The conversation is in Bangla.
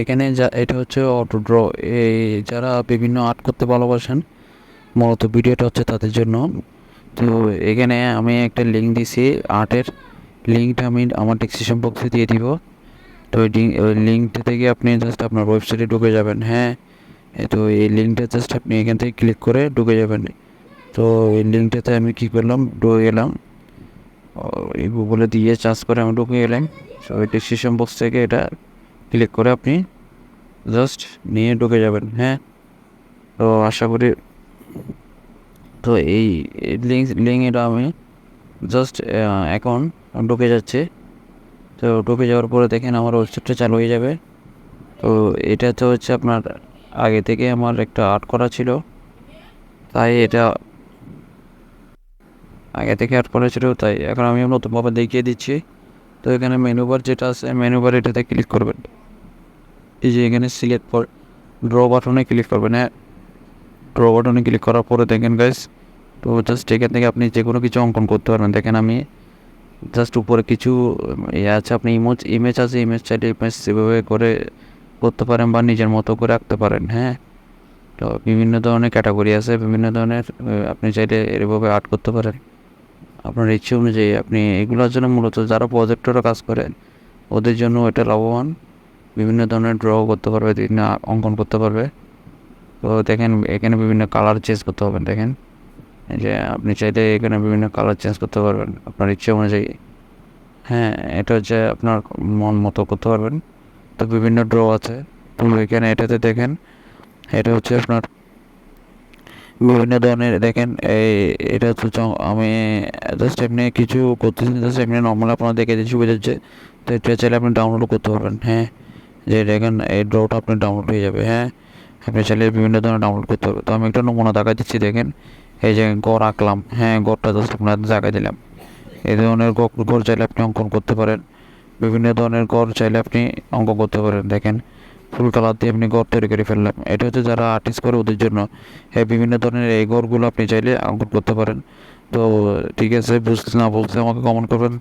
এখানে যা, এটা হচ্ছে অটো ড্র এই যারা বিভিন্ন আর্ট করতে ভালোবাসেন, মূলত ভিডিওটা হচ্ছে তাদের জন্য। তো এখানে আমি একটা লিঙ্ক দিছি আর্টের লিঙ্কটা আমি আমার ডিসক্রিপশন বক্সে দিয়ে দিব। তো ওই লিঙ্ক ওই লিঙ্কটা থেকে আপনি জাস্ট আপনার ওয়েবসাইটে ঢুকে যাবেন হ্যাঁ? তো এই লিঙ্কটা জাস্ট আপনি এখান থেকে ক্লিক করে ঢুকে যাবেন। তো এই লিঙ্কটাতে আমি কী করলাম, ঢুকে গেলাম। এই গুগলে দিয়ে চার্জ করে আমি ঢুকে গেলাম। তো ডিসক্রিপশন বক্স থেকে এটা ক্লিক করে আপনি জাস্ট নিয়ে ঢুকে যাবেন হ্যাঁ? তো আশা করি তো এই লিঙ্ক লিঙ্ক এটা আমি জাস্ট এখন ঢুকে যাচ্ছে। তো ঢুকে যাওয়ার পরে দেখেন আমার ওয়েবসাইটটা চালু হয়ে যাবে। তো এটা তো হচ্ছে আপনার আগে থেকে আমার একটা আর্ট করা ছিল। তাই এটা আগে থেকে আর্ট করা ছিল, তাই এখন আমি নতুনভাবে দেখিয়ে দিচ্ছি। তো এখানে মেনুবার যেটা আছে মেনুবার এটাতে ক্লিক করবেন। এই যে এখানে সিলেক্ট ফর ড্র বাটনে ক্লিক করবেন হ্যাঁ? ড্র বাটনে ক্লিক করার পরে দেখেন গাইস তো জাস্ট এখান থেকে আপনি যে কোনো কিছু অঙ্কন করতে পারবেন। দেখেন আমি জাস্ট উপরে কিছু ইয়ে আছে, আপনি ইমেজ ইমেজ আছে ইমেজ চাইলে ইমেজ সেভাবে করে করতে পারেন বা নিজের মতো করে আঁকতে পারেন হ্যাঁ? তো বিভিন্ন ধরনের ক্যাটাগরি আছে, বিভিন্ন ধরনের আপনি চাইলে এভাবে আর্ট করতে পারেন। আপনার ইচ্ছে অনুযায়ী আপনি এগুলোর জন্য মূলত যারা প্রজেক্টরও কাজ করেন, ওদের জন্য এটা লাভবান। বিভিন্ন ধরনের ড্র করতে পারবে, বিভিন্ন অঙ্কন করতে পারবে। তো দেখেন, এখানে বিভিন্ন কালার চেঞ্জ করতে পারবেন দেখেন। যে আপনি চাইলে এখানে বিভিন্ন কালার চেঞ্জ করতে পারবেন, আপনার ইচ্ছে অনুযায়ী। হ্যাঁ এটা হচ্ছে আপনার মন মতো করতে পারবেন। তো বিভিন্ন ড্র আছে। এখানে এটাতে দেখেন, এটা হচ্ছে আপনার বিভিন্ন ধরনের, দেখেন, এই এটা হচ্ছে আমি জাস্ট এমনি কিছু করতেছি জাস্ট এমনি নর্মাল আপনার দেখে দিচ্ছি, বোঝাচ্ছে। তো এটা চাইলে আপনি ডাউনলোড করতে পারবেন হ্যাঁ। যে দেখেন এই ড্রটা আপনি ডাউনলোড হয়ে যাবে হ্যাঁ? আপনি চাইলে বিভিন্ন ধরনের ডাউনলোড করতে পারবেন। তো আমি একটা নমুনা দেখা দিচ্ছি, দেখেন। এই যে গড় আঁকলাম হ্যাঁ গড়টা জাস্ট আপনার জায়গায় দিলাম। এই ধরনের গড় চাইলে আপনি অঙ্কন করতে পারেন। বিভিন্ন ধরনের গড় চাইলে আপনি অঙ্কন করতে পারেন, দেখেন। ফুল কালার দিয়ে আপনি গড় তৈরি করে ফেললাম এটা হচ্ছে যারা আর্টিস্ট করে, ওদের জন্য। এই বিভিন্ন ধরনের এই গড়গুলো আপনি চাইলে অঙ্কন করতে পারেন। তো ঠিক আছে, বুঝতে না বুঝতে আমাকে কমেন্ট করবেন